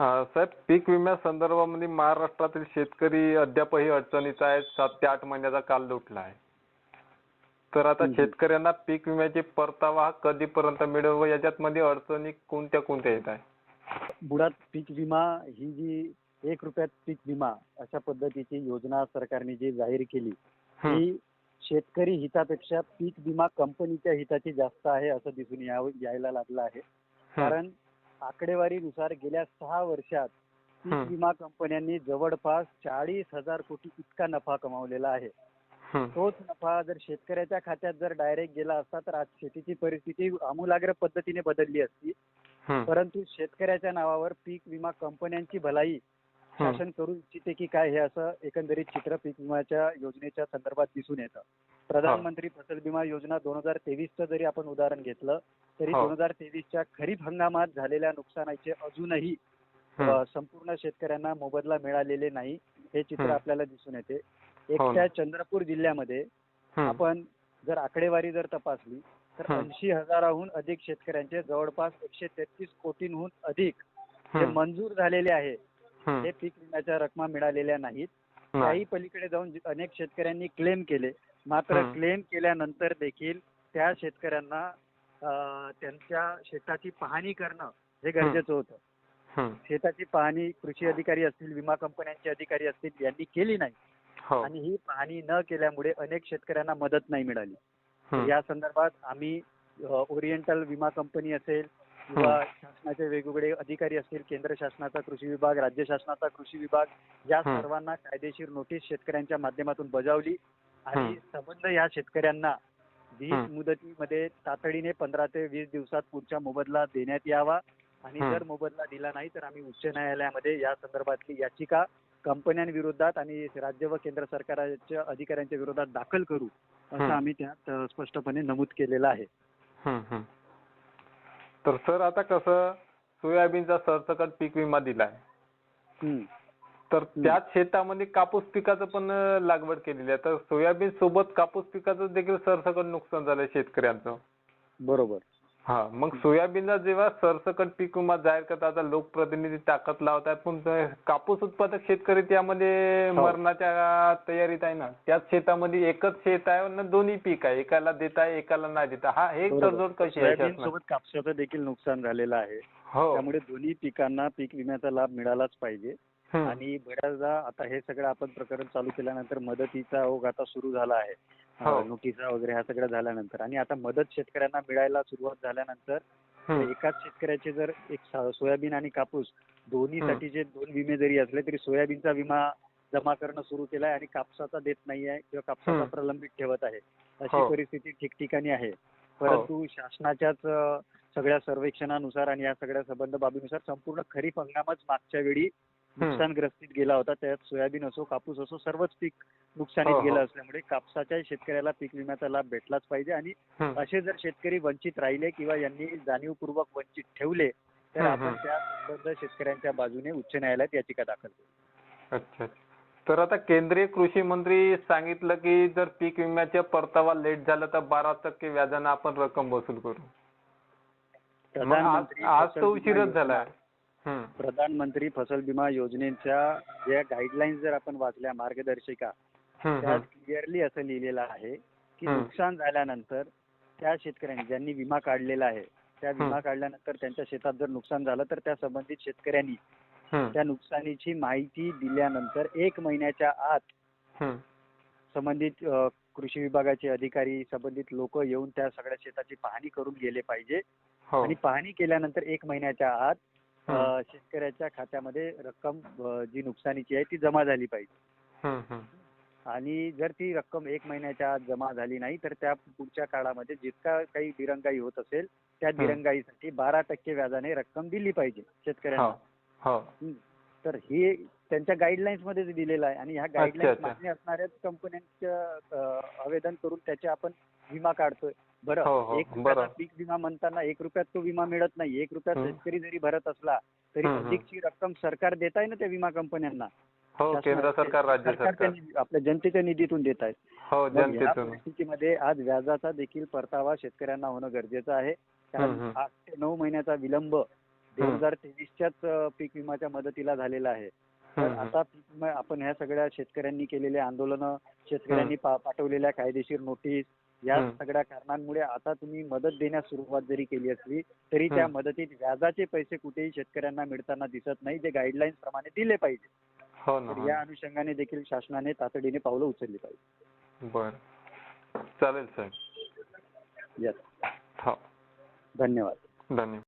साहेब पीक विम्या संदर्भामध्ये महाराष्ट्रातील शेतकरी अद्यापही अडचणीत आहेत. सात ते आठ महिन्याचा काल लुटला आहे. तर आता. शेतकऱ्यांना पीक विम्याचे परतावा हा कधीपर्यंत मिळेल व याच्यात मध्ये अडचणी कोणत्या कोणत्या येत आहे मुळात पीक विमा ही जी एक रुपयात पीक विमा अशा पद्धतीची योजना सरकारने जी जाहीर केली. ही शेतकरी हितापेक्षा पीक विमा कंपनीच्या हिताची जास्त आहे असं दिसून यायला लागलं आहे. कारण आकडेवारीनुसार गेल्या सहा वर्षात पीक. विमा कंपन्यांनी जवळपास चाळीस हजार कोटी इतका नफा कमावलेला आहे. तोच नफा जर शेतकऱ्याच्या खात्यात जर डायरेक्ट गेला असता तर आज शेतीची परिस्थिती आमूलाग्र पद्धतीने बदलली असती. परंतु शेतकऱ्याच्या नावावर पीक विमा कंपन्यांची भलाई. शासन करू इच्छिते की काय हे असं एकंदरीत चित्र पीक विम्याच्या योजनेच्या संदर्भात दिसून येतं प्रधानमंत्री फसल विमा योजना दोन हजार तेवीसचं जरी आपण उदाहरण घेतलं तरी हो. दोन हजार तेवीसच्या खरीप हंगामात झालेल्या नुकसानाचे अजूनही संपूर्ण शेतकऱ्यांना मोबदला मिळालेले नाही हे चित्र. आपल्याला दिसून येते हो. एकट्या चंद्रपूर जिल्ह्यामध्ये. आपण जर आकडेवारी जर तपासली तर. ऐंशी हजाराहून अधिक शेतकऱ्यांचे जवळपास एकशे तेहतीस कोटींहून अधिक जे. मंजूर झालेले आहे. हे पीक विम्याच्या रकमा मिळालेल्या नाहीत नाही. काही पलीकडे जाऊन अनेक शेतकऱ्यांनी क्लेम केले मात्र. क्लेम केल्यानंतर देखील त्या शेतकऱ्यांना त्यांच्या शेताची पाहणी करणं हे गरजेचं होतं. शेताची पाहणी कृषी अधिकारी असतील विमा कंपन्यांचे अधिकारी असतील यांनी केली नाही हो. आणि ही पाहणी न केल्यामुळे अनेक शेतकऱ्यांना मदत नाही मिळाली. या संदर्भात आम्ही ओरिएंटल विमा कंपनी असेल किंवा शासनाचे वेगवेगळे अधिकारी असतील केंद्र शासनाचा कृषी विभाग राज्य शासनाचा कृषी विभाग या. सर्वांना कायदेशीर नोटीस शेतकऱ्यांच्या माध्यमातून बजावली आणि. संबंध या शेतकऱ्यांना वीज हं. मुदतीमध्ये तातडीने पंधरा ते वीस दिवसात पुढचा मोबदला देण्यात यावा आणि. जर मोबदला दिला नाही तर आम्ही उच्च न्यायालयामध्ये या संदर्भातली याचिका कंपन्यांविरोधात आणि राज्य व केंद्र सरकारच्या अधिकाऱ्यांच्या विरोधात दाखल करू असं. आम्ही त्यात स्पष्टपणे नमूद केलेलं आहे. तर सर आता कसं सोयाबीनचा सरसकट पीक विमा दिलाय. तर त्याच शेतामध्ये कापूस पिकाचं पण लागवड केलेली आहे तर सोयाबीन सोबत कापूस पिकाचं देखील सरसकट नुकसान झालंय शेतकऱ्यांचं बरोबर हा मग सोयाबीनला जेव्हा सरसकट पीक विमा जाहीर करतात आता लोकप्रतिनिधी ताकद लावतात पण कापूस उत्पादक शेतकरी त्यामध्ये हो. मरणाच्या तयारीत आहे ना त्याच शेतामध्ये एकच शेत आहे आणि दोन्ही पीक आहे एकाला देत एकाला नाही देत. हा एक बरोबर. तडजोड कशी आहे? सोबत कापसाचं देखील नुकसान झालेलं आहे हो त्यामुळे दोन्ही पिकांना पीक विम्याचा लाभ मिळालाच पाहिजे. आणि बऱ्याचदा आता हे सगळं आपण प्रकरण चालू केल्यानंतर मदतीचा ओघ आता सुरू झाला आहे हो. नोटिसा वगैरे ह्या सगळं झाल्यानंतर आणि आता मदत शेतकऱ्यांना मिळायला सुरुवात झाल्यानंतर. एकाच शेतकऱ्याचे जर एक सोयाबीन आणि कापूस दोन्हीसाठीचे दोन विमे जरी असले तरी सोयाबीनचा विमा जमा करणं सुरू केलाय आणि कापसाचा देत नाही आहे किंवा कापसाचा. प्रलंबित ठेवत आहे अशी हो. परिस्थिती ठिकठिकाणी आहे परंतु शासनाच्याच सगळ्या सर्वेक्षणानुसार आणि या सगळ्या संबंध बाबीनुसार संपूर्ण खरीप हंगामच मागच्या वेळी नुकसानग्रस्तीत गेला होता त्यात सोयाबीन असो कापूस असो सर्वच पीक नुकसानीत हो, हो. गेलं असल्यामुळे कापसाच्या शेतकऱ्याला पीक विम्याचा लाभ भेटलाच पाहिजे आणि. असे जर शेतकरी वंचित राहिले किंवा यांनी जाणीवपूर्वक वंचित ठेवले तर आपण. त्या शेतकऱ्यांच्या बाजूने उच्च न्यायालयात याचिका दाखल करू अच्छा. तर आता केंद्रीय कृषी मंत्री सांगितलं की जर पीक विम्याच्या परतावा लेट झाला तर बारा टक्के व्याजानं आपण रक्कम वसूल करू आज विमा उशीरच हम्म. प्रधानमंत्री फसल विमा योजनेच्या ज्या गाईडलाईन्स जर आपण वाचल्या मार्गदर्शिका त्यात. क्लिअरली असं लिहिलेलं आहे की. नुकसान झाल्यानंतर त्या शेतकऱ्यांनी ज्यांनी विमा काढलेला आहे त्या विमा. काढल्यानंतर त्यांच्या शेतात जर नुकसान झालं तर त्या संबंधित शेतकऱ्यांनी. त्या नुकसानीची माहिती दिल्यानंतर एक महिन्याच्या आत. संबंधित कृषी विभागाचे अधिकारी संबंधित लोक येऊन त्या सगळ्या शेताची पाहणी करून गेले पाहिजे हो आणि पाहणी केल्यानंतर एक महिन्याच्या आत. शेतकऱ्याच्या खात्यामध्ये रक्कम जी नुकसानीची आहे ती जमा झाली पाहिजे. आणि जर ती रक्कम एक महिन्याच्या आत जमा झाली नाही तर त्या पुढच्या काळामध्ये जितका काही दिरंगाई होत असेल त्या. दिरंगाईसाठी बारा टक्के व्याजाने रक्कम दिली पाहिजे शेतकऱ्यांना हो हं. तर हे त्यांच्या गाईडलाईन्समध्ये दिलेलं आहे आणि ह्या गाईडलाईन्स. मान्य असणाऱ्याच कंपन्यांचं आवेदन करून त्याचे आपण विमा काढतोय बरं हो, हो. एक रुपयाचा. पीक विमा म्हणताना एक रुपयात तो विमा मिळत नाही एक रुपयात. शेतकरी जरी भरत असला तरी. अधिकची रक्कम सरकार देत आहे ना त्या विमा कंपन्यांना हो केंद्र सरकार राज्य सरकार आपल्या जनतेच्या निधीतून देत आहेत हो मग या जनतेतून परिस्थितीमध्ये आज व्याजाचा देखील परतावा शेतकऱ्यांना होणं गरजेचं आहे कारण. आठ ते नऊ महिन्याचा विलंब दोन. हजार तेवीसच्याच पीक विम्याच्या मदतीला झालेला आहे तर. आता आपण ह्या सगळ्या शेतकऱ्यांनी केलेले आंदोलनं शेतकऱ्यांनी पाठवलेल्या कायदेशीर नोटीस या. सगळ्या कारणांमुळे आता तुम्ही मदत देण्यास सुरुवात जरी केली असली तरी त्या. मदतीत व्याजाचे पैसे कुठेही शेतकऱ्यांना मिळताना दिसत नाही जे गाईडलाईन्स प्रमाणे दिले पाहिजे. हो हो या. अनुषंगाने देखील शासनाने तातडीने पावलं उचलली पाहिजे. बरं. चालेल साहेब. येस हो. धन्यवाद. धन्यवाद.